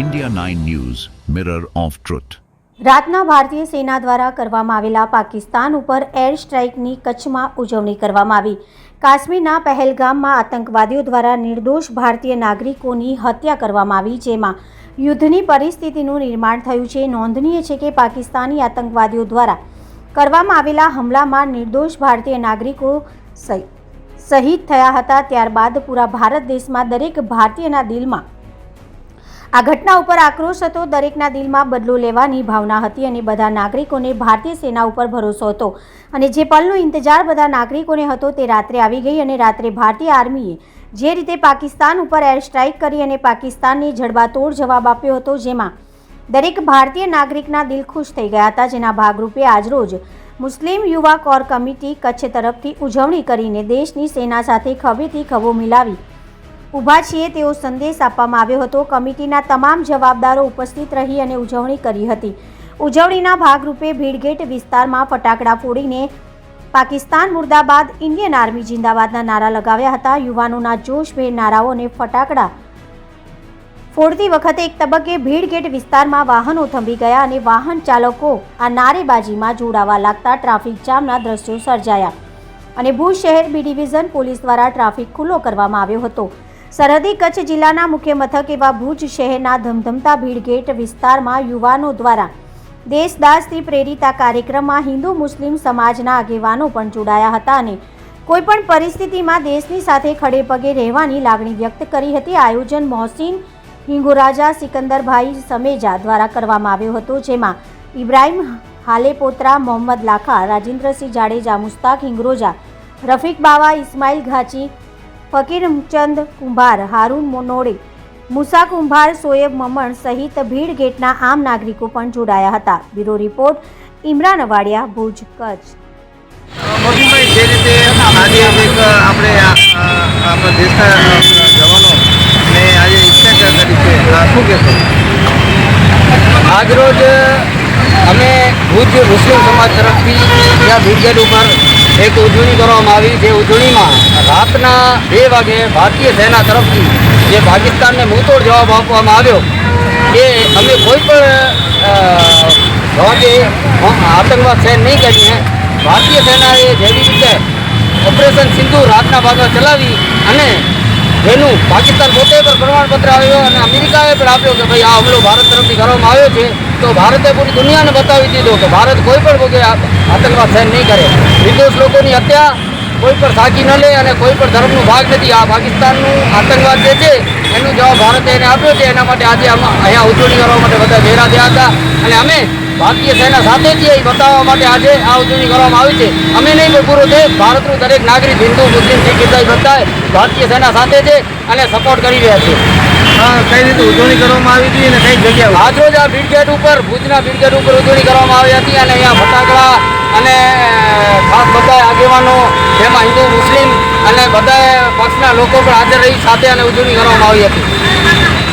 India 9 News, Mirror of Truth. રાતના ભારતીય સેના દ્વારા કરવામાં આવેલા પાકિસ્તાન ઉપર એર સ્ટ્રાઇકની કચ્છમાં ઉજવણી કરવામાં આવી. કાશ્મીરના પહેલગામમાં આતંકવાદીઓ દ્વારા નિર્દોષ ભારતીય નાગરિકોની હત્યા કરવામાં આવી જેમાં યુદ્ધની પરિસ્થિતિનું નિર્માણ થયું છે. નોંધનીય છે કે પાકિસ્તાની આતંકવાદીઓ દ્વારા કરવામાં આવેલા હુમલામાં નિર્દોષ ભારતીય નાગરિકો શહીદ થયા હતા. ત્યારબાદ પૂરા ભારત દેશમાં દરેક ભારતીયના દિલમાં આ ઘટના ઉપર આક્રોશ હતો. દરેકના દિલમાં બદલો લેવાની ભાવના હતી અને બધા નાગરિકોને ભારતીય સેના ઉપર ભરોસો હતો. અને જે પલનો ઇંતજાર બધા નાગરિકોને હતો તે રાત્રે આવી ગઈ અને રાત્રે ભારતીય આર્મીએ જે રીતે પાકિસ્તાન ઉપર એર સ્ટ્રાઇક કરી અને પાકિસ્તાનને જડબાતોડ જવાબ આપ્યો હતો, જેમાં દરેક ભારતીય નાગરિકના દિલ ખુશ થઈ ગયા હતા, જેના ભાગરૂપે આજરોજ મુસ્લિમ યુવા કોર કમિટી કચ્છ તરફથી ઉજવણી કરીને દેશની સેના સાથે ખભેથી ખભો મિલાવી ઊભા છીએ તેવો સંદેશ આપવામાં આવ્યો હતો. કમિટીના તમામ જવાબદારો ઉપસ્થિત રહી અને ઉજવણી કરી હતી. ઉજવણીના ભાગરૂપે ભીડગેટ વિસ્તારમાં ફટાકડા ફોડીને પાકિસ્તાન મુર્દાબાદ ઇન્ડિયન આર્મી જિંદાબાદના નારા લગાવ્યા હતા. યુવાનોના જોશભેર નારાઓ અને ફટાકડા ફોડતી વખતે એક તબક્કે ભીડગેટ વિસ્તારમાં વાહનો થંભી ગયા અને વાહન ચાલકો આ નારેબાજીમાં જોડાવા લાગતા ટ્રાફિક જામના દ્રશ્યો સર્જાયા અને ભુજ શહેર બી ડિવિઝન પોલીસ દ્વારા ટ્રાફિક ખુલ્લો કરવામાં આવ્યો હતો. સરહદી કચ્છ જિલ્લાના મુખ્ય મથક એવા ભુજ શહેરના ધમધમતા ભીડગેટ વિસ્તારમાં યુવાનો દ્વારા દેશદાસથી પ્રેરિત આ કાર્યક્રમમાં હિન્દુ મુસ્લિમ સમાજના આગેવાનો પણ જોડાયા હતા અને કોઈપણ પરિસ્થિતિમાં દેશની સાથે ખડે પગે રહેવાની લાગણી વ્યક્ત કરી હતી. આયોજન મોહસિન હિંગોરાજા સિકંદરભાઈ સમેજા દ્વારા કરવામાં આવ્યો હતો, જેમાં ઇબ્રાહિમ હાલેપોત્રા, મોહમ્મદ લાખા, રાજેન્દ્રસિંહ જાડેજા, મુસ્તાક હિંગરોજા, રફીક બાવા, ઇસ્માઇલ ઘાચી ફકીરચંદ કુંભાર હારૂન મોનોડે મુસા કુંભાર સોએબ મમણ સહિત ભીડ ગેટના આમ નાગરિકો પણ જોડાયા હતા. Bureau report Imran Awadiya Bhuj Kutch. Modibhai જે રીતે આજે એક આપણે આપણા દેશના જવાનો ને આજે ઈચ્છા કરી છે. શું કહેશો? આજરોજ અમે ભુજ મુસ્લિમ સમાજ તરફથી ત્યાં ભીડગેટ ઉપર એક ઉજવણી કરવામાં આવી જે ઉજવણીમાં રાતના બે વાગે ભારતીય સેના તરફથી જે પાકિસ્તાનને મુંહતોડ જવાબ આપવામાં આવ્યો એ અમે કોઈ પણ ભાગે આતંકવાદ સહન નહીં કરીને ભારતીય સેનાએ જેવી રીતે ઓપરેશન સિંધુ રાતના ભાગમાં ચલાવી અને જેનું પાકિસ્તાન પોતે પણ પ્રમાણપત્ર આવ્યો અને અમેરિકાએ પણ આપ્યો કે ભાઈ આ હુમલો ભારત તરફથી કરવામાં આવ્યો છે, તો ભારતે પૂરી દુનિયાને બતાવી દીધો કે ભારત કોઈ પણ ભોગે આતંકવાદ સહન નહીં કરે. નિર્દોષ લોકોની હત્યા કોઈ પણ સાકી ન લે અને કોઈ પણ ધર્મનો ભાગ નથી. આ પાકિસ્તાનનું આતંકવાદ જે છે એનો જવાબ ભારતે એને આપ્યો છે. એના માટે આજે અહીંયા ઉજવણી કરવા માટે બધા ભેગા થયા હતા. અને અમે ભારતીય સેના સાથે છીએ એ બતાવવા માટે આજે આ ઉજવણી કરવામાં આવી છે. અમે નહીં પણ પૂરો છે. ભારતનું દરેક નાગરિક હિન્દુ મુસ્લિમ શીખ ઈસાઈ બધા ભારતીય સેના સાથે છે અને સપોર્ટ કરી રહ્યા છે. કઈ રીતે ઉજવણી કરવામાં આવી હતી અને કઈ જગ્યાએ આજરોજ આ ભીડગેટ ઉપર ભુજના ભીડગેટ ઉપર ઉજવણી કરવામાં આવી હતી અને અહીંયા ફટાકડા અને ખાસ બધા આગેવાનો જેમાં હિન્દુ, મુસ્લિમ અને બધા પક્ષના લોકો પણ હાજર રહી સાથે અને ઉજવણી કરવામાં આવી હતી.